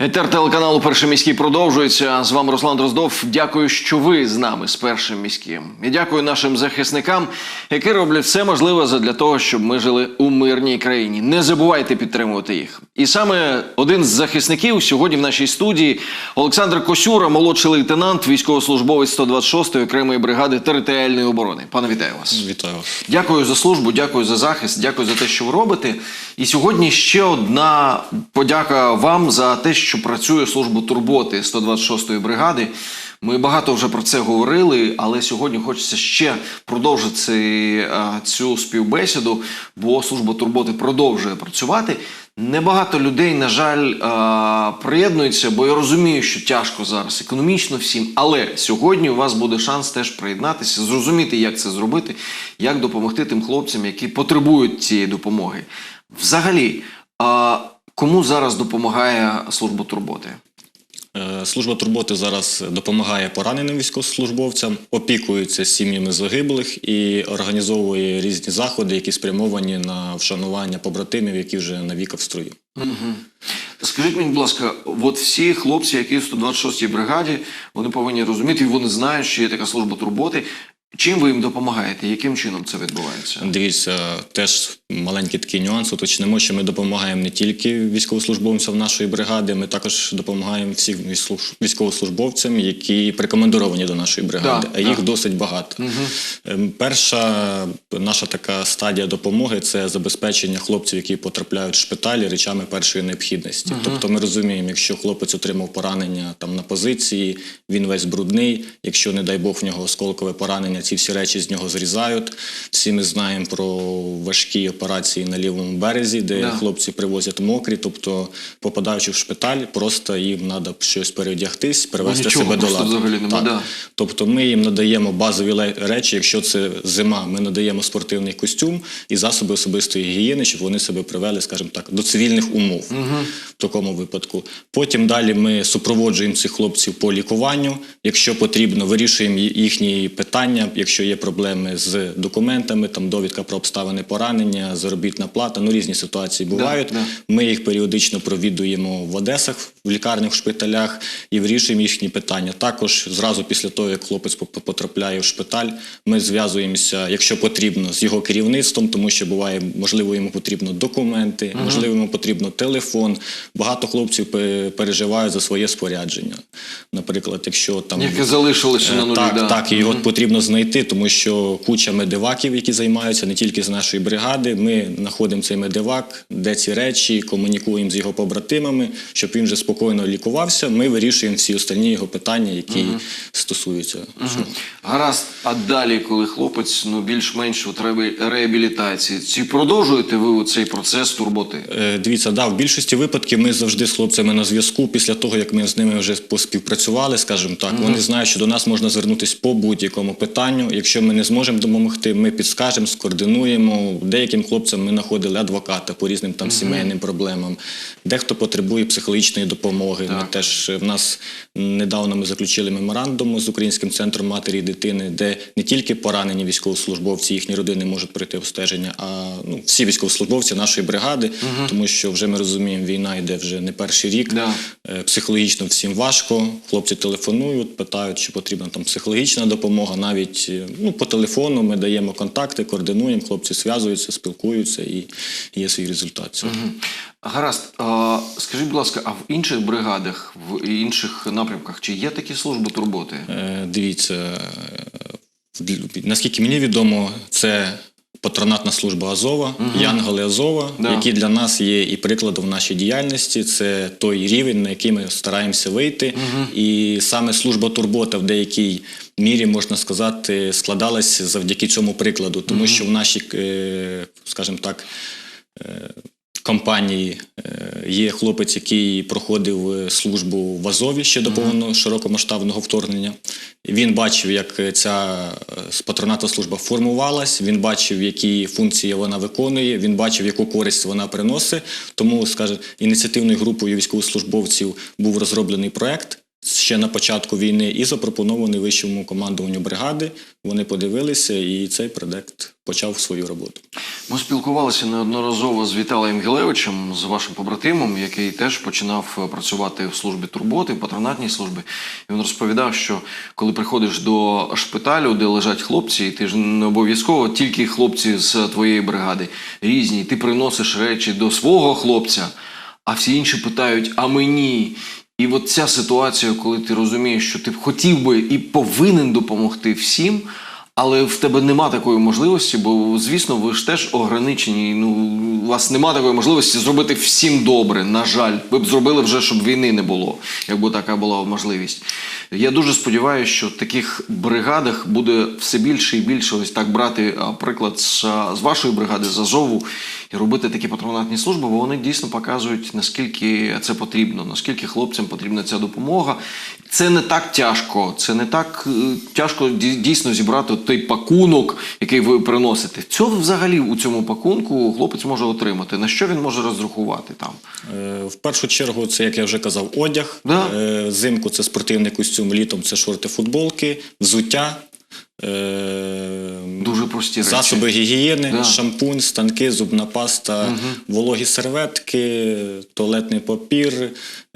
Етер телеканалу Перший міський продовжується. З вами Руслан Дроздов. Дякую, що ви з нами з першим міським. І дякую нашим захисникам, які роблять все можливе для того, щоб ми жили у мирній країні. Не забувайте підтримувати їх. І саме один з захисників сьогодні в нашій студії Олександр Косюра, молодший лейтенант, військовослужбовець 126-ї окремої бригади територіальної оборони. Пане вітаю вас. Вітаю вас. Дякую за службу, дякую за захист, дякую за те, що ви робите. І сьогодні ще одна подяка вам за те, що працює служба турботи 126-ї бригади. Ми багато вже про це говорили, але сьогодні хочеться ще продовжити е, цю співбесіду, бо служба турботи продовжує працювати. Небагато людей, на жаль, е, приєднуються, бо я розумію, що тяжко зараз економічно всім. Але сьогодні у вас буде шанс теж приєднатися, зрозуміти, як це зробити, як допомогти тим хлопцям, які потребують цієї допомоги. Взагалі, е, кому зараз допомагає служба турботи? Е, Служба турботи зараз допомагає пораненим військовослужбовцям, опікується сім'ями загиблих і організовує різні заходи, які спрямовані на вшанування побратимів, які вже навіки в строю. Скажіть мені, будь ласка, от всі хлопці, які в 126-й бригаді, вони повинні розуміти, і вони знають, що є така служба турботи. Чим ви їм допомагаєте? Яким чином це відбувається? Дивіться, теж маленький такий нюанс. Уточнимо, що ми допомагаємо не тільки військовослужбовцям нашої бригади, ми також допомагаємо всім військовослужбовцям, які прикомандировані до нашої бригади, Да, а їх да. досить багато. Ем, Перша наша така стадія допомоги це забезпечення хлопців, які потрапляють в шпиталі речами першої необхідності. Тобто ми розуміємо, якщо хлопець отримав поранення там на позиції, він весь брудний. Якщо, не дай Бог, в нього осколкове поранення, ці всі речі з нього зрізають. Всі ми знаємо про важкі операції на лівому березі, де Да. хлопці привозять мокрі. Тобто, попадаючи в шпиталь, просто їм треба щось переодягтись, привести нічого себе до ладу. да. Тобто ми їм надаємо базові речі, якщо це зима, ми надаємо спортивний костюм і засоби особистої гігієни, щоб вони себе привели, скажімо так, до цивільних умов в такому випадку. Потім далі ми супроводжуємо цих хлопців по лікуванню. Якщо потрібно, вирішуємо їхні питання, якщо є проблеми з документами, там довідка про обставини поранення, заробітна плата, ну різні ситуації бувають. да. Ми їх періодично провідуємо в Одесах, в лікарнях, в шпиталях і вирішуємо їхні питання. Також зразу після того, як хлопець потрапляє в шпиталь, ми зв'язуємося, якщо потрібно, з його керівництвом, тому що буває, можливо, йому потрібно документи, можливо, йому потрібно телефон. Багато хлопців переживають за своє спорядження. Наприклад, якщо там Яке залишилося на Е, нулі? Так, да. так, і його потрібно знайти, тому що куча медиваків, які займаються не тільки з нашої бригади. Ми знаходимо цей медивак, де ці речі, комунікуємо з його побратимами, щоб він вже спокійно лікувався. Ми вирішуємо всі останні його питання, які стосуються. цього. Гаразд, а далі, коли хлопець ну більш-менш у реабілітації, чи продовжуєте ви цей процес турботи? Е, Дивіться, да, в більшості випадків ми завжди з хлопцями на зв'язку. Після того, як ми з ними вже поспівпрацювали, скажімо так, вони знають, що до нас можна звернутися по будь-якому питанню. Якщо ми не зможемо допомогти, ми підскажемо, скоординуємо. Деяким хлопцям ми знаходили адвоката по різним там сімейним проблемам. Дехто потребує психологічної допомоги. Ми теж в нас недавно ми заключили меморандум з Українським центром матері і дитини, де не тільки поранені військовослужбовці, їхні родини можуть пройти обстеження, а ну всі військовослужбовці нашої бригади, тому що вже ми розуміємо, війна йде вже не перший рік. Да. Е, Психологічно всім важко. Хлопці телефонують, питають, чи потрібна там психологічна допомога. Навіть е, ну, по телефону ми даємо контакти, координуємо, хлопці зв'язуються, спілкуються і є свій результат. цього. Гаразд, а, скажіть, будь ласка, а в інших бригадах, в інших напрямках, чи є такі служби турботи? Е, Дивіться, е, наскільки мені відомо, це патронатна служба Азова, Янголи Азова, Да. які для нас є і прикладом в нашій діяльності. Це той рівень, на який ми стараємося вийти. І саме служба турбота в деякій мірі, можна сказати, складалась завдяки цьому прикладу, тому що в нашій, е, скажімо так, компанії е, є хлопець, який проходив е, службу в Азові ще до повного широкомасштабного вторгнення. Він бачив, як е, ця патронатна служба формувалась, він бачив, які функції вона виконує, він бачив, яку користь вона приносить. Тому, скажімо, ініціативною групою військовослужбовців був розроблений проект. Ще на початку війни і запропонований вищому командуванню бригади. Вони подивилися, і цей проект почав свою роботу. Ми спілкувалися неодноразово з Віталієм Гілевичем, з вашим побратимом, який теж починав працювати в службі турботи, в патронатній службі. І він розповідав, що коли приходиш до шпиталю, де лежать хлопці, і ти ж не обов'язково тільки хлопці з твоєї бригади різні, ти приносиш речі до свого хлопця, а всі інші питають: а мені? І от ця ситуація, коли ти розумієш, що ти хотів би і повинен допомогти всім. Але в тебе нема такої можливості, бо звісно, ви ж теж ограничені. Ну у вас нема такої можливості зробити всім добре. На жаль, ви б зробили вже, щоб війни не було, якби така була можливість. Я дуже сподіваюся, що в таких бригадах буде все більше і більше ось так брати приклад з, з вашої бригади з Азову і робити такі патронатні служби, бо вони дійсно показують наскільки це потрібно, наскільки хлопцям потрібна ця допомога. Це не так тяжко, це не так е, тяжко дійсно зібрати той пакунок, який ви приносите. Що взагалі у цьому пакунку хлопець може отримати? На що він може розрахувати там? Е, В першу чергу, це, як я вже казав, одяг. Да. Е, Зимку це спортивний костюм, літом це шорти, футболки, взуття. Дуже прості речі. Засоби гігієни, Да. шампунь, станки, зубна паста, вологі серветки, туалетний папір,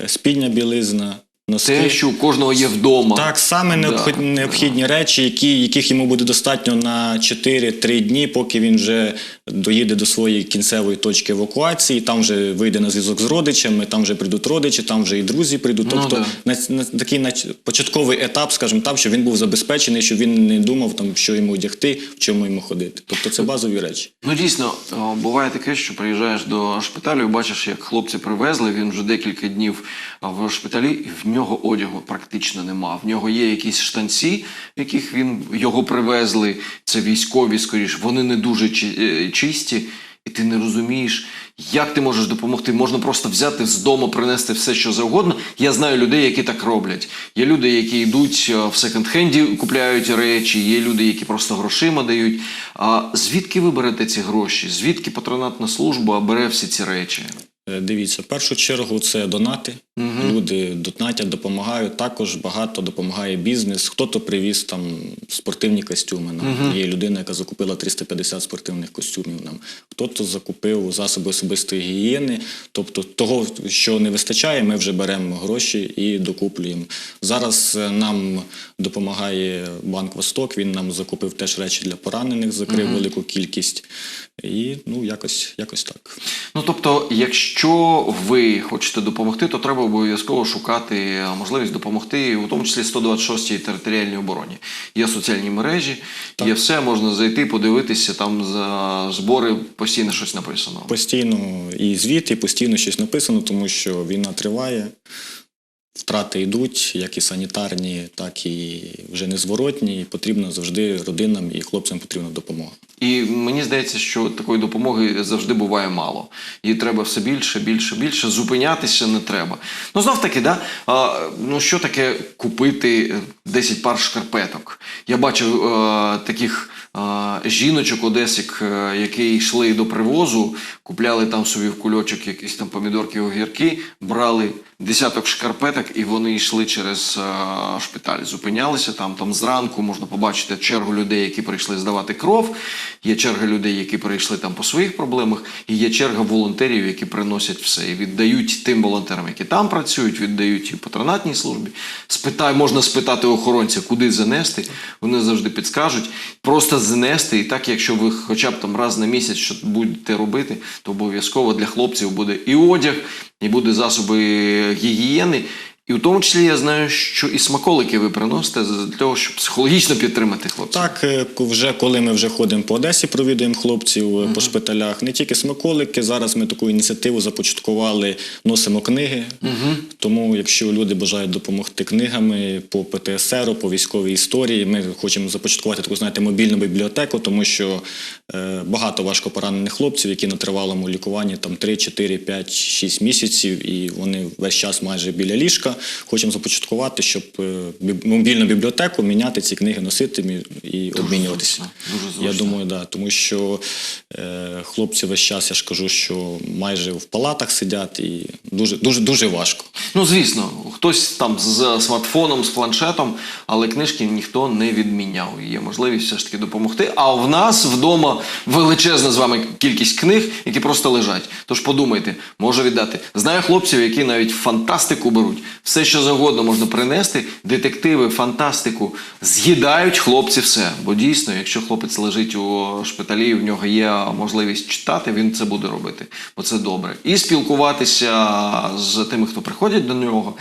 спідня білизна, носки. Те, що у кожного є вдома. Так, саме Да, необхід- необхідні речі, які, яких йому буде достатньо на 4-3 дні, поки він вже доїде до своєї кінцевої точки евакуації, там вже вийде на зв'язок з родичами, там вже прийдуть родичі, там вже і друзі прийдуть. Ну, Тобто на, на такий нач- початковий етап, скажімо так, щоб він був забезпечений, щоб він не думав, там, що йому одягти, в чому йому ходити. Тобто це базові речі. Ну дійсно, буває таке, що приїжджаєш до шпиталю і бачиш, як хлопці привезли. Він вже декілька днів в шпиталі, і в нього одягу практично нема. В нього є якісь штанці, яких він його привезли. Це військові, скоріш, вони не дуже е, чисті. І ти не розумієш, як ти можеш допомогти. Можна просто взяти з дому, принести все, що завгодно. Я знаю людей, які так роблять. Є люди, які йдуть е, в секонд-хенді, купляють речі, є люди, які просто грошима дають. А звідки ви берете ці гроші? Звідки патронатна служба бере всі ці речі? Е, Дивіться, в першу чергу це донати. Люди донатять, допомагають. Також багато допомагає бізнес. Хто-то привіз там спортивні костюми. Нам є людина, яка закупила 350 спортивних костюмів. Нам хто-то закупив засоби особистої гігієни. Тобто, того, що не вистачає, ми вже беремо гроші і докуплюємо. Зараз е, нам допомагає банк Восток. Він нам закупив теж речі для поранених, закрив велику кількість. І ну якось, якось так. Ну тобто, якщо ви хочете допомогти, то треба обов'язково шукати е, можливість допомогти, у тому числі 126-й територіальній обороні. Є соціальні мережі, є все, можна зайти, подивитися, там за збори постійно щось написано. Постійно і звіт, і постійно щось написано, тому що війна триває, втрати йдуть, як і санітарні, так і вже незворотні. І потрібно завжди родинам і хлопцям потрібна допомога. І мені здається, що такої допомоги завжди буває мало. Її треба все більше, більше, більше. Зупинятися не треба. Ну знов таки, да? а, ну що таке купити 10 пар шкарпеток? Я бачив е, таких жіночок одесик, е, які йшли до привозу, купляли там собі в кульочок якісь там помідорки, огірки, брали десяток шкарпеток, і вони йшли через е, шпиталь. Зупинялися там, там зранку можна побачити чергу людей, які прийшли здавати кров. Є черга людей, які прийшли там по своїх проблемах, і є черга волонтерів, які приносять все і віддають тим волонтерам, які там працюють, віддають і патронатній службі. Спитай, можна спитати охоронця, куди занести. Вони завжди підскажуть. Просто занести. І так, якщо ви хоча б там раз на місяць що будете робити, то обов'язково для хлопців буде і одяг, і буде засоби гігієни. І в тому числі я знаю, що і смаколики ви приносите для того, щоб психологічно підтримати хлопців. Так, е, вже коли ми вже ходимо по Одесі, провідуємо хлопців е, по шпиталях, не тільки смаколики. Зараз ми таку ініціативу започаткували, носимо книги. Тому, якщо люди бажають допомогти книгами по ПТСР, по військовій історії, ми хочемо започаткувати таку, знаєте, мобільну бібліотеку, тому що е, багато важко поранених хлопців, які на тривалому лікуванні там 3, 4, 5, 6 місяців, і вони весь час майже біля ліжка. Хочемо започаткувати, щоб е, мобільну бібліотеку міняти ці книги, носити і обмінюватися. зручно, дуже Я думаю, да, тому що е, хлопці весь час, я ж кажу, що майже в палатах сидять і дуже, дуже, дуже важко. Ну, звісно, хтось там з смартфоном, з планшетом, але книжки ніхто не відміняв. Є можливість все ж таки допомогти. А в нас вдома величезна з вами кількість книг, які просто лежать. Тож подумайте, може віддати. Знаю хлопців, які навіть фантастику беруть. Все, що завгодно можна принести. Детективи, фантастику з'їдають хлопці все. Бо дійсно, якщо хлопець лежить у шпиталі, в нього є можливість читати, він це буде робити. Бо це добре. І спілкуватися з тими, хто приходять до нього.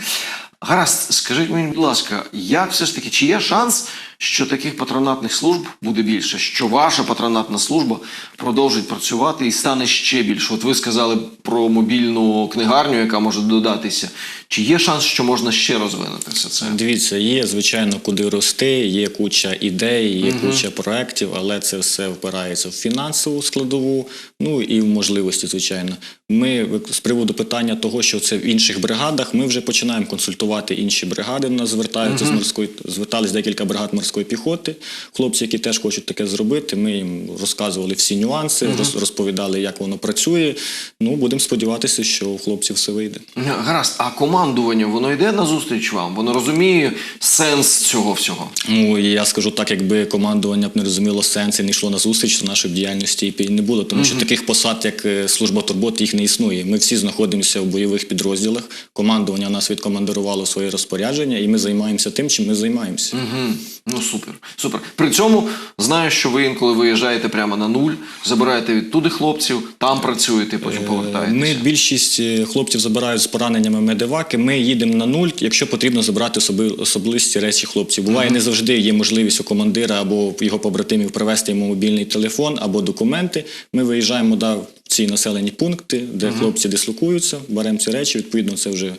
Гаразд, скажіть мені, будь ласка, як все ж таки, чи є шанс, що таких патронатних служб буде більше, що ваша патронатна служба продовжить працювати і стане ще більше? От ви сказали про мобільну книгарню, яка може додатися. Чи є шанс, що можна ще розвинути все це? Дивіться, є звичайно куди рости, є куча ідей, є куча проєктів, але це все впирається в фінансову складову, ну і в можливості, звичайно. Ми з приводу питання того, що це в інших бригадах, ми вже починаємо консультувати інші бригади. Нас звертаються з морської звертались декілька бригад морської піхоти. Хлопці, які теж хочуть таке зробити. Ми їм розказували всі нюанси, роз- розповідали, як воно працює. Ну будемо сподіватися, що у хлопців все вийде. Гаразд, а командування воно йде на зустріч вам? Воно розуміє сенс цього всього? Ну я скажу так, якби командування б не розуміло сенс і не йшло на зустріч, то нашої діяльності і не було. Тому що таких посад, як е, служба турботи, їх не існує. Ми всі знаходимося в бойових підрозділах. Командування нас відкомандирувало своє розпорядження, і ми займаємося тим, чим ми займаємося. Угу. Ну супер, супер. При цьому знаю, що ви інколи виїжджаєте прямо на нуль, забираєте відтуди хлопців, там працюєте, потім повертаєтеся. Ми більшість е, хлопців забирають з пораненнями медиваки. Ми їдемо на нуль, якщо потрібно забрати особи, особисті речі хлопців. Буває, не завжди є можливість у командира або його побратимів привезти йому мобільний телефон або документи. Ми виїжджаємо да, в ці населені пункти, де хлопці дислокуються, беремо ці речі. Відповідно, це вже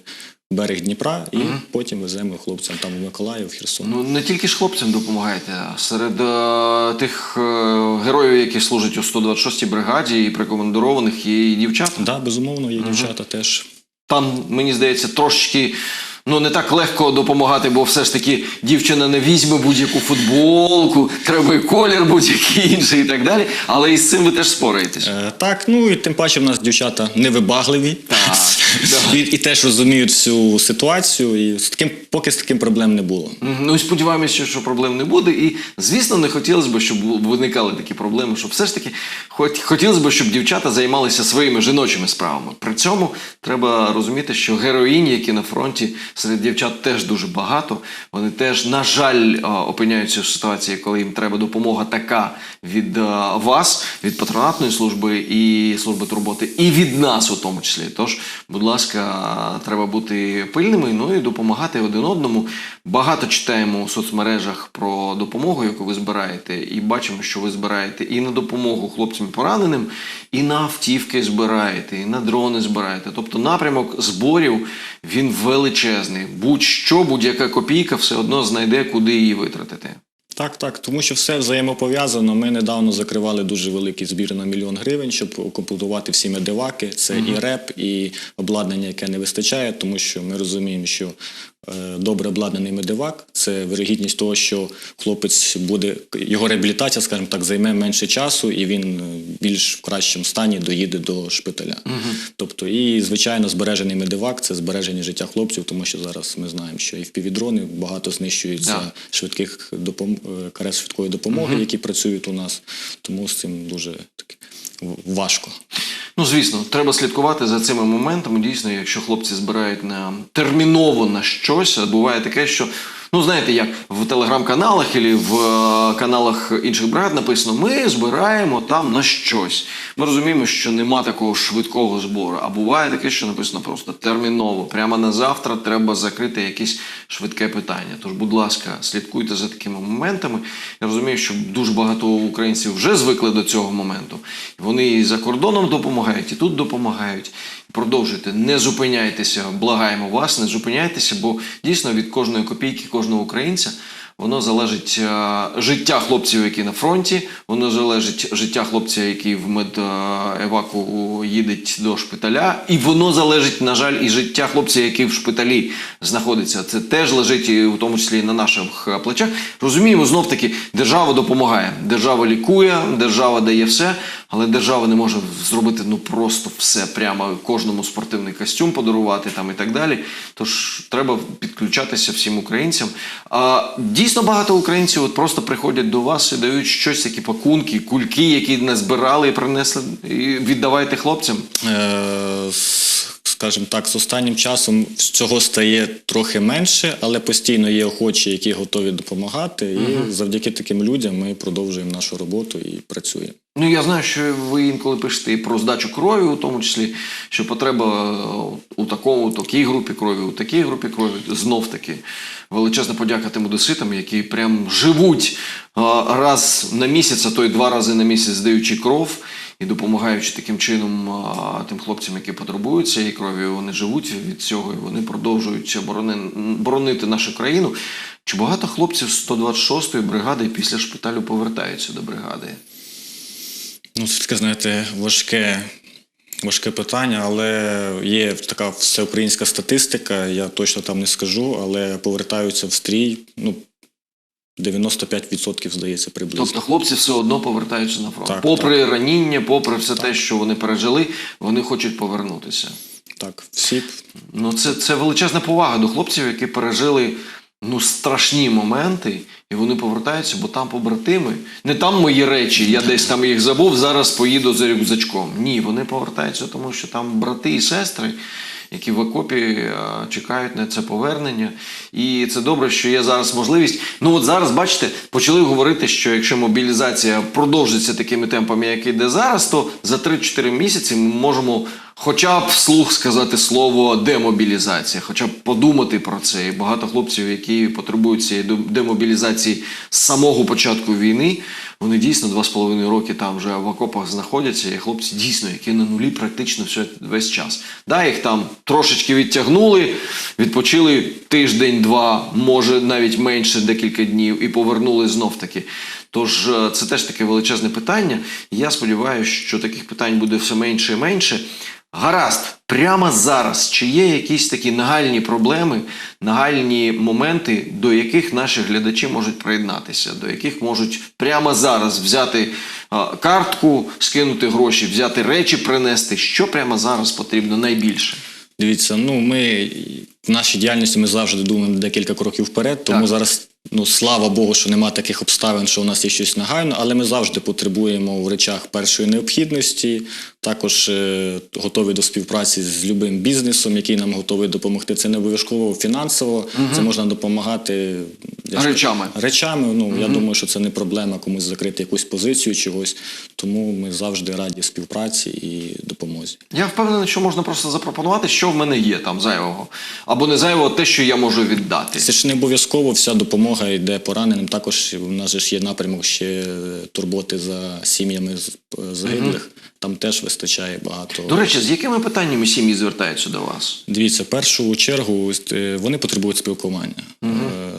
берег Дніпра, і потім веземо хлопцям там в Миколаїв, в Херсон. Ну не тільки ж хлопцям допомагаєте, а серед е, тих е, героїв, які служать у 126-й бригаді і прикомандированих, є і дівчата. Да, безумовно, є дівчата теж. Там, мені здається, трошки ну не так легко допомагати, бо все ж таки дівчина не візьме будь-яку футболку, треба колір будь-який інший і так далі. Але із цим ви теж спораєтесь. Е, так, ну і тим паче в нас дівчата невибагливі. Так. і, і теж розуміють всю ситуацію, і з таким, поки з таким проблем не було. Ну і сподіваємося, що проблем не буде. І звісно, не хотілося б, щоб виникали такі проблеми, щоб все ж таки хоч хотілося б, щоб дівчата займалися своїми жіночими справами. При цьому треба розуміти, що героїні, які на фронті серед дівчат теж дуже багато. Вони теж, на жаль, опиняються в ситуації, коли їм треба допомога така від вас, від патронатної служби і служби турботи, і від нас у тому числі. Тож, будь ласка, треба бути пильними, ну і допомагати один одному. Багато читаємо у соцмережах про допомогу, яку ви збираєте, і бачимо, що ви збираєте і на допомогу хлопцям пораненим, і на автівки збираєте, і на дрони збираєте. Тобто напрямок зборів він величезний. Будь-що, будь-яка копійка все одно знайде, куди її витратити. Так, так, тому що все взаємопов'язано. Ми недавно закривали дуже великий збір на мільйон гривень, щоб окомплектувати всі медиваки. Це і реп, і обладнання, яке не вистачає, тому що ми розуміємо, що добре обладнаний медивак це вирогідність того, що хлопець буде його реабілітація, скажімо так, займе менше часу, і він е, більш в кращому стані доїде до шпиталя. Тобто, і звичайно, збережений медивак це збереження життя хлопців, тому що зараз ми знаємо, що і в півдрони багато знищується Да. швидких допом... е, карет швидкої допомоги, які працюють у нас. Тому з цим дуже таки в- важко. Ну, звісно, треба слідкувати за цими моментами. Дійсно, якщо хлопці збирають на терміново на щось, буває таке, що. Ну, знаєте, як в телеграм-каналах або в е, каналах інших бригад написано, ми збираємо там на щось. Ми розуміємо, що нема такого швидкого збору. А буває таке, що написано просто терміново. Прямо на завтра треба закрити якесь швидке питання. Тож, будь ласка, слідкуйте за такими моментами. Я розумію, що дуже багато українців вже звикли до цього моменту. Вони і за кордоном допомагають, і тут допомагають. Продовжуйте, не зупиняйтеся, благаємо вас, не зупиняйтеся, бо дійсно від кожної копійки, кожного українця воно залежить е, життя хлопців, які на фронті, воно залежить життя хлопця, який в медеваку їде до шпиталя, і воно залежить, на жаль, і життя хлопця, який в шпиталі знаходиться. Це теж лежить і в тому числі і на наших е, плечах. Розуміємо, знов таки, держава допомагає, держава лікує, держава дає все, але держава не може зробити ну просто все прямо кожному спортивний костюм подарувати там і так далі. Тож треба підключатися всім українцям. А дійсно багато українців от просто приходять до вас і дають щось, такі пакунки, кульки, які не збирали і принесли. І віддавайте хлопцям. Е, Скажімо так, з останнім часом цього стає трохи менше, але постійно є охочі, які готові допомагати. І завдяки таким людям ми продовжуємо нашу роботу і працюємо. Ну, я знаю, що ви інколи пишете і про здачу крові, у тому числі, що потреба е, у такому, у такій групі крові, у такій групі крові. Знов таки величезна подяка тим одеситам, які прям живуть е, раз на місяць, а то й два рази на місяць здаючи кров і допомагаючи таким чином тим хлопцям, які потребують цієї крові. Вони живуть від цього і вони продовжують борони- боронити нашу країну. Чи багато хлопців з 126-ї бригади після шпиталю повертаються до бригади? Ну, це таке, знаєте, важке, важке питання, але є така всеукраїнська статистика, я точно там не скажу, але повертаються в стрій. Ну, 95% здається приблизно. Тобто хлопці все одно повертаються на фронт. Так, попри раніння, попри все те, що вони пережили, вони хочуть повернутися. Так, всі Ну, це, це величезна повага до хлопців, які пережили ну, страшні моменти, і вони повертаються, бо там побратими. Не там мої речі, я десь там їх забув, зараз поїду за рюкзачком. Ні, вони повертаються, тому що там брати і сестри. Які в окопі е, чекають на це повернення, і це добре, що є зараз можливість. Ну от зараз, бачите, почали говорити, що якщо мобілізація продовжиться такими темпами, як іде зараз, то за 3-4 місяці ми можемо хоча б вслух сказати слово демобілізація, хоча б подумати про це. І багато хлопців, які потребують цієї демобілізації з самого початку війни, вони дійсно два з половиною роки там вже в окопах знаходяться. І хлопці дійсно, які на нулі практично все, весь час. Да, їх там трошечки відтягнули, відпочили тиждень-два, може навіть менше декілька днів, і повернули знов таки. Тож е, це теж таке величезне питання. Я сподіваюся, що таких питань буде все менше і менше. Гаразд, прямо зараз, чи є якісь такі нагальні проблеми, нагальні моменти, до яких наші глядачі можуть приєднатися, до яких можуть прямо зараз взяти картку, скинути гроші, взяти речі, принести. Що прямо зараз потрібно найбільше? Дивіться, ну ми в нашій діяльності ми завжди думаємо декілька кроків вперед, тому Так. зараз. Ну, слава Богу, що нема таких обставин, що у нас є щось нагально, але ми завжди потребуємо в речах першої необхідності. Також е, готові до співпраці з любим бізнесом, який нам готовий допомогти. Це не обов'язково фінансово, це можна допомагати Речами. Речами. Ну я думаю, що це не проблема комусь закрити якусь позицію чогось. Тому ми завжди раді співпраці і допомозі. Я впевнений, що можна просто запропонувати, що в мене є там зайвого. Або не зайвого те, що я можу віддати. Це ж не обов'язково вся допомога йде пораненим. Також у нас ж є напрямок ще турботи за сім'ями з- загиблих. Там теж вистачає багато. До речі, з якими питаннями сім'ї звертаються до вас? Дивіться, в першу чергу е, вони потребують спілкування. Е,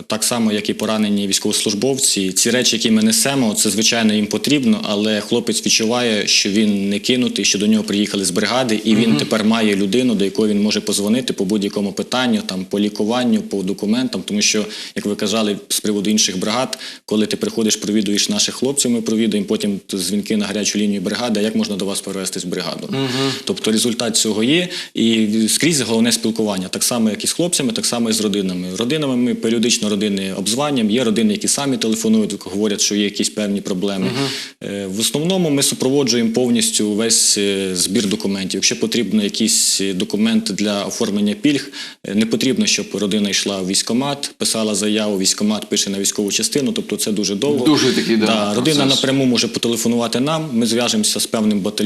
Так само, як і поранені військовослужбовці. Ці речі, які ми несемо, це звичайно їм потрібно, але хлопець відчуває, що він не кинутий, що до нього приїхали з бригади, і він тепер має людину, до якої він може позвонити по будь-якому питанню, там по лікуванню, по документам. Тому що, як ви казали, з приводу інших бригад, коли ти приходиш, провідуєш наших хлопців, ми провідуємо, потім дзвінки на гарячу лінію бригади. Як можна до вас перевестись в бригаду? Тобто результат цього є, і скрізь головне спілкування, так само, як і з хлопцями, так само і з родинами. Родинами ми періодично родини обзванюємо. Є родини, які самі телефонують, говорять, що є якісь певні проблеми. Е, В основному ми супроводжуємо повністю весь е, збір документів. Якщо потрібно якийсь е, документ для оформлення пільг, не потрібно, щоб родина йшла в військкомат, писала заяву, військкомат пише на військову частину, тобто це дуже довго. Дуже такий, да, да, родина напряму може потелефонувати нам. Ми зв'яжемося з певним батальйоном,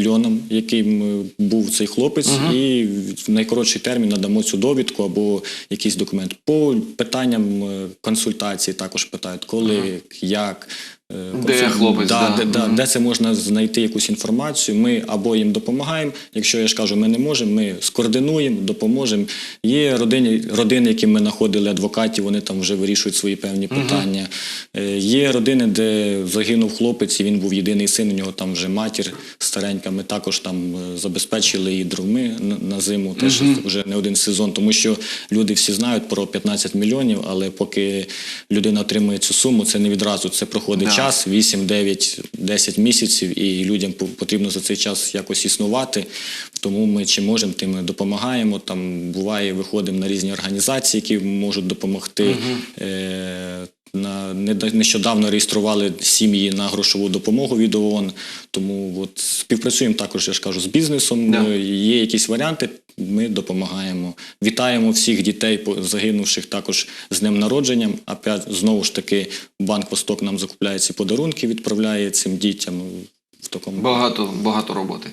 яким е, був цей хлопець, і в найкоротший термін надамо цю довідку або якийсь документ. По питанням е, консультації також питають, коли, як. Е, Де консуль- хлопець, да, да. де, да, Мгм. де це можна знайти якусь інформацію. Ми або їм допомагаємо. Якщо я ж кажу, ми не можемо, ми скоординуємо, допоможемо. Є родини, родини, які ми знаходили адвокатів, вони там вже вирішують свої певні питання. Е, Є родини, де загинув хлопець, і він був єдиний син. У нього там вже матір старенька. Ми також там е, забезпечили її дровми на, на зиму. Теж вже не один сезон, тому що люди всі знають про 15 мільйонів, але поки людина отримує цю суму, це не відразу. Це проходить Да. Час 8, 9, 10 місяців, і людям потрібно за цей час якось існувати. Тому ми чи можемо, тим ми допомагаємо. Там буває, виходимо на різні організації, які можуть допомогти. Неда- нещодавно реєстрували сім'ї на грошову допомогу від ООН. Тому от співпрацюємо також, я ж кажу, з бізнесом. Да. Е, Є якісь варіанти, ми допомагаємо. Вітаємо всіх дітей загинувших також з днем народженням. Опять знову ж таки, банк Восток нам закупляє ці подарунки, відправляє цим дітям в такому Багато, багато роботи.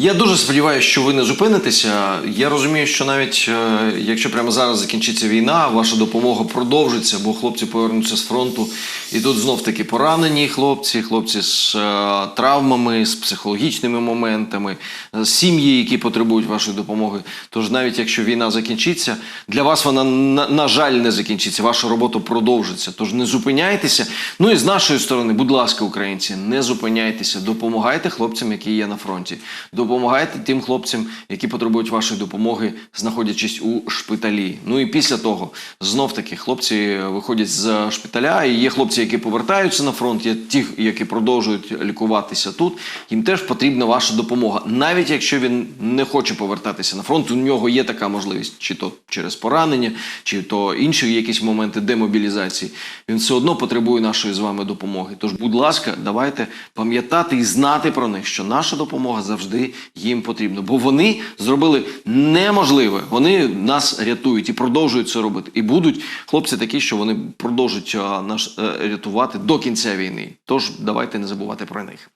Я дуже сподіваюся, що ви не зупинитеся. Я розумію, що навіть е, якщо прямо зараз закінчиться війна, ваша допомога продовжиться, бо хлопці повернуться з фронту. І тут знов таки поранені хлопці, хлопці з е, травмами, з психологічними моментами, сім'ї, які потребують вашої допомоги. Тож навіть якщо війна закінчиться, для вас вона на, на жаль не закінчиться. Ваша робота продовжиться. Тож не зупиняйтеся. Ну і з нашої сторони, будь ласка, українці, не зупиняйтеся, допомагайте хлопцям, які є на фронті. Допомагайте тим хлопцям, які потребують вашої допомоги, знаходячись у шпиталі. Ну і після того знов таки хлопці виходять з шпиталя, і є хлопці, які повертаються на фронт, є ті, які продовжують лікуватися тут. Їм теж потрібна ваша допомога. Навіть якщо він не хоче повертатися на фронт, у нього є така можливість, чи то через поранення, чи то інші якісь моменти демобілізації. Він все одно потребує нашої з вами допомоги. Тож, будь ласка, давайте пам'ятати і знати про них, що наша допомога завжди їм потрібна. Бо вони зробили неможливе. Вони нас рятують і продовжують це робити. І будуть хлопці такі, що вони продовжують нас е, рятувати до кінця війни. Тож давайте не забувати про них.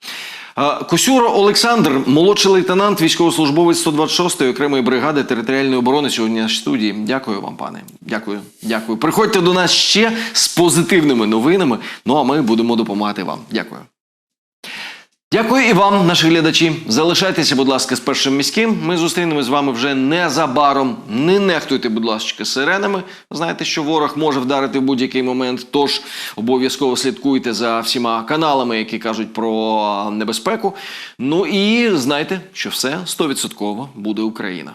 А, Косюра Олександр, молодший лейтенант, військовослужбовець 126-ї окремої бригади територіальної оборони сьогодні нашій студії. Дякую вам, пане. Дякую. Дякую. Приходьте до нас ще з позитивними новинами. Ну а ми будемо допомагати вам. Дякую. Дякую і вам, наші глядачі. Залишайтеся, будь ласка, з першим міським. Ми зустрінемось з вами вже незабаром. Не нехтуйте, будь ласка, сиренами. Знаєте, що ворог може вдарити в будь-який момент. Тож обов'язково слідкуйте за всіма каналами, які кажуть про небезпеку. Ну і знайте, що все 100% буде Україна.